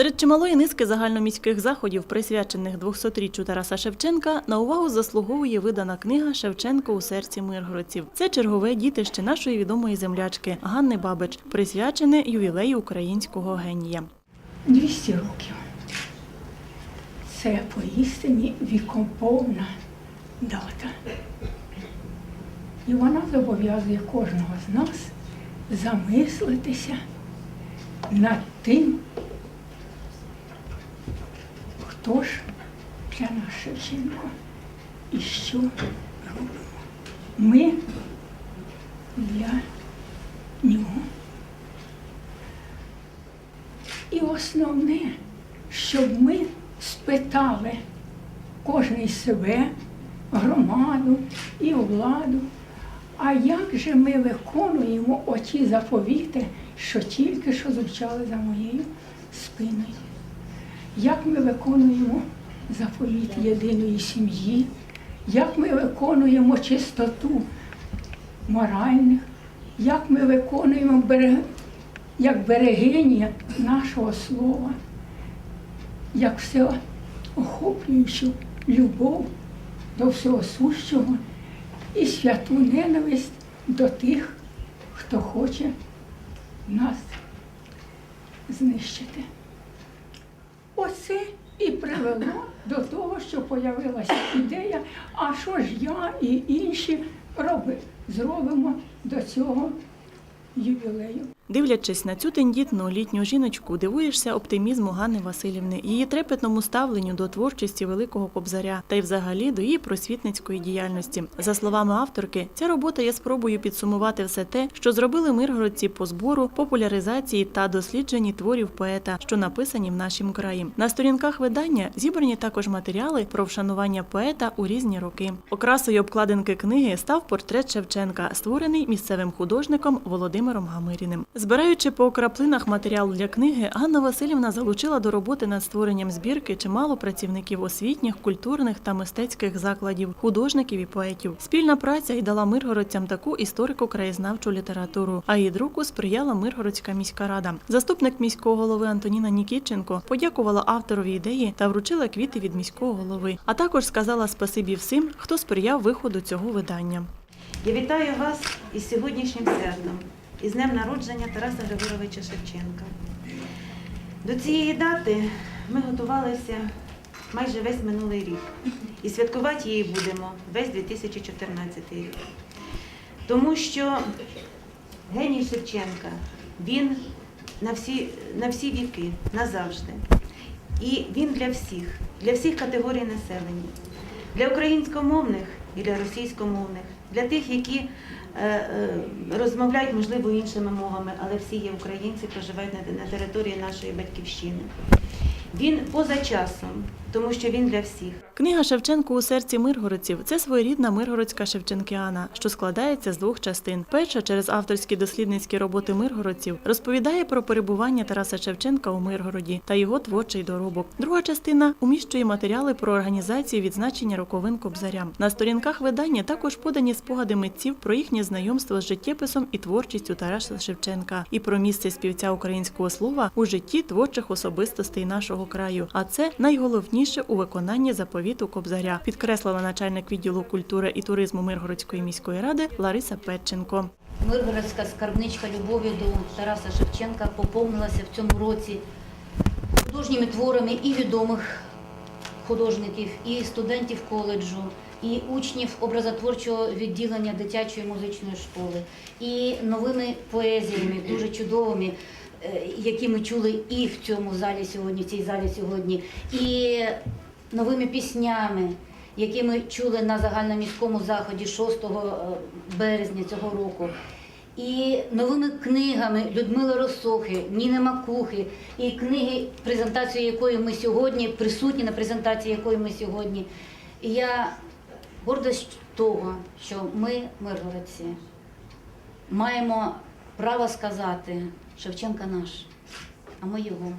Серед чималої низки загальноміських заходів, присвячених 200-річчю Тараса Шевченка, на увагу заслуговує видана книга Шевченко у серці миргородців. Це чергове дітище нашої відомої землячки Ганни Бабич, присвячене ювілею українського генія. 200 років. Це поістині вікоповна дата. І вона зобов'язує кожного з нас замислитися над тим, хто ж для нас Шевченко і що робимо. Ми для нього. І основне, щоб ми спитали кожний себе, громаду і владу, а як же ми виконуємо оті заповіти, що тільки що звучали за моєю спиною? Як ми виконуємо заповіт єдиної сім'ї, як ми виконуємо чистоту моральних, як ми виконуємо берег як берегиня нашого слова, як все охоплюючу любов до всього сущого і святу ненависть до тих, хто хоче нас знищити. Оце і привело до того, що появилася ідея, а що ж я і інші роби, зробимо до цього ювілею. Дивлячись на цю тендітну літню жіночку, дивуєшся оптимізму Ганни Васильівни, її трепетному ставленню до творчості великого кобзаря та й взагалі до її просвітницької діяльності. За словами авторки, ця робота є спробою підсумувати все те, що зробили миргородці по збору, популяризації та дослідженні творів поета, що написані в нашім краї. На сторінках видання зібрані також матеріали про вшанування поета у різні роки. Окрасою обкладинки книги став портрет Шевченка, створений місцевим художником Володимиром Гамиріним. Збираючи по краплинах матеріал для книги, Ганна Васильівна залучила до роботи над створенням збірки чимало працівників освітніх, культурних та мистецьких закладів, художників і поетів. Спільна праця й дала миргородцям таку історико-краєзнавчу літературу. А її друку сприяла Миргородська міська рада. Заступник міського голови Антоніна Нікітченко подякувала авторові ідеї та вручила квіти від міського голови. А також сказала спасибі всім, хто сприяв виходу цього видання. Я вітаю вас із сьогоднішнім святом, із днем народження Тараса Григоровича Шевченка. До цієї дати ми готувалися майже весь минулий рік. І святкувати її будемо весь 2014 рік. Тому що геній Шевченка, він на всі, на всі віки, назавжди. І він для всіх, для всіх категорій населення, для українськомовних і для російськомовних, для тих, які е, е, розмовляють, можливо, іншими мовами, але всі є українці, проживають на, на території нашої батьківщини. Він поза часом, тому що він для всіх. Книга Шевченко у серці миргородців це своєрідна миргородська Шевченкіана, що складається з двох частин. Перша через авторські дослідницькі роботи миргородців розповідає про перебування Тараса Шевченка у Миргороді та його творчий доробок. Друга частина уміщує матеріали про організацію відзначення роковин Кобзаря. На сторінках видання також подані спогади митців про їхнє знайомство з життєписом і творчістю Тараса Шевченка і про місце співця українського слова у житті творчих особистостей нашого краю. А це найголовніше у виконанні заповіту Кобзаря, підкреслила начальник відділу культури і туризму Миргородської міської ради Лариса Петченко. Миргородська скарбничка любові до Тараса Шевченка поповнилася в цьому році художніми творами і відомих художників, і студентів коледжу, і учнів образотворчого відділення дитячої музичної школи, і новими поезіями, дуже чудовими, які ми чули і в цьому залі сьогодні, в цій залі сьогодні, і новими піснями які ми чули на загальноміському заході 6 березня цього року. І новими книгами Людмили Росохи, Ніни Макухи, і книги, презентацію якої ми сьогодні, присутні на презентації якої ми сьогодні. І я горда того, що ми, миргородці, маємо право сказати Шевченка наш, а ми його.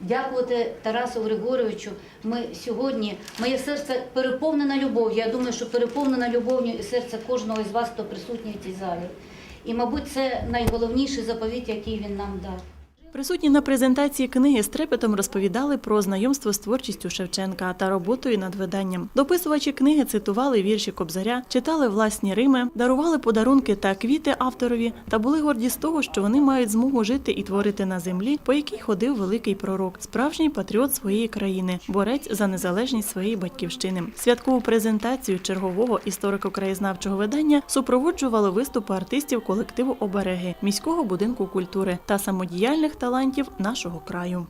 Дякувати Тарасу Григоровичу. Ми сьогодні, моє серце переповнене любов'ю. Я думаю, що переповнена любов'ю і серце кожного із вас, хто присутній в цій залі. І, мабуть, це найголовніший заповіт, який він нам дав. Присутні на презентації книги з трепетом розповідали про знайомство з творчістю Шевченка та роботою над виданням. Дописувачі книги цитували вірші Кобзаря, читали власні рими, дарували подарунки та квіти авторові та були горді з того, що вони мають змогу жити і творити на землі, по якій ходив великий пророк, справжній патріот своєї країни, борець за незалежність своєї батьківщини. Святкову презентацію чергового історико-краєзнавчого видання супроводжували виступи артистів колективу обереги міського будинку культури та самодіяльних талантів нашого краю.